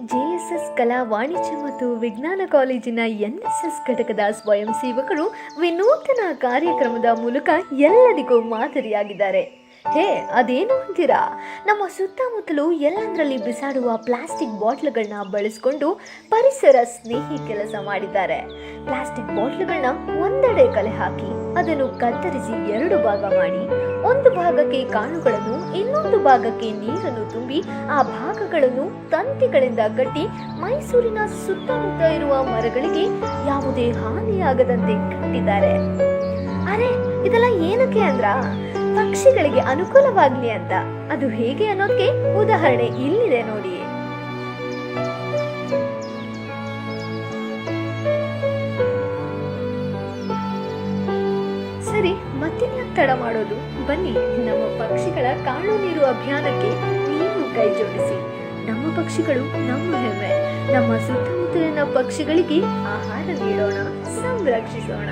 JSS ಕಲಾ ವಾಣಿಜ್ಯ ಮತ್ತು ವಿಜ್ಞಾನ ಕಾಲೇಜಿನ ಎನ್ಎಸ್ಎಸ್ ಘಟಕದ ಸ್ವಯಂ ಸೇವಕರು ವಿನೂತನ ಕಾರ್ಯಕ್ರಮದ ಮೂಲಕ ಎಲ್ಲರಿಗೂ ಮಾದರಿಯಾಗಿದ್ದಾರೆ. ಹೇ, ಅದೇನು ಅಂತೀರಾ? ನಮ್ಮ ಸುತ್ತಮುತ್ತಲು ಎಲ್ಲಂದರಲ್ಲಿ ಬಿಸಾಡುವ ಪ್ಲಾಸ್ಟಿಕ್ ಬಾಟ್ಲುಗಳನ್ನ ಬಳಸಿಕೊಂಡು ಪರಿಸರ ಸ್ನೇಹಿ ಕೆಲಸ ಮಾಡಿದ್ದಾರೆ. ಪ್ಲಾಸ್ಟಿಕ್ ಬಾಟ್ಲುಗಳನ್ನ ಒಂದೆಡೆ ಕಲೆ ಹಾಕಿ ಅದನ್ನು ಕತ್ತರಿಸಿ ಎರಡು ಭಾಗ ಮಾಡಿ, ಒಂದು ಭಾಗಕ್ಕೆ ಕಾಳುಗಳನ್ನು, ಇನ್ನೊಂದು ಭಾಗಕ್ಕೆ ನೀರನ್ನು ತುಂಬಿ ಆ ಭಾಗಗಳನ್ನು ತಂತಿಗಳಿಂದ ಕಟ್ಟಿ ಮೈಸೂರಿನ ಸುತ್ತಮುತ್ತ ಇರುವ ಮರಗಳಿಗೆ ಯಾವುದೇ ಹಾನಿಯಾಗದಂತೆ ಕಟ್ಟಿದ್ದಾರೆ. ಅರೆ, ಇದೆಲ್ಲ ಏನಕ್ಕೆ ಅಂದ್ರ? ಪಕ್ಷಿಗಳಿಗೆ ಅನುಕೂಲವಾಗ್ಲಿ ಅಂತ. ಅದು ಹೇಗೆ ಅನ್ನೋದಕ್ಕೆ ಉದಾಹರಣೆ ಇಲ್ಲಿದೆ ನೋಡಿ. ಸರಿ, ಮತ್ತಿನ್ಯಾಕ್ ತಡ ಮಾಡೋದು? ಬನ್ನಿ, ನಮ್ಮ ಪಕ್ಷಿಗಳ ಕಾಳು ನೀರು ಅಭಿಯಾನಕ್ಕೆ ನೀವು ಕೈ ಜೋಡಿಸಿ. ನಮ್ಮ ಪಕ್ಷಿಗಳು ನಮ್ಮ ಹೆಮ್ಮೆ. ನಮ್ಮ ಸುತ್ತಮುತ್ತಲಿನ ಪಕ್ಷಿಗಳಿಗೆ ಆಹಾರ ನೀಡೋಣ, ಸಂರಕ್ಷಿಸೋಣ.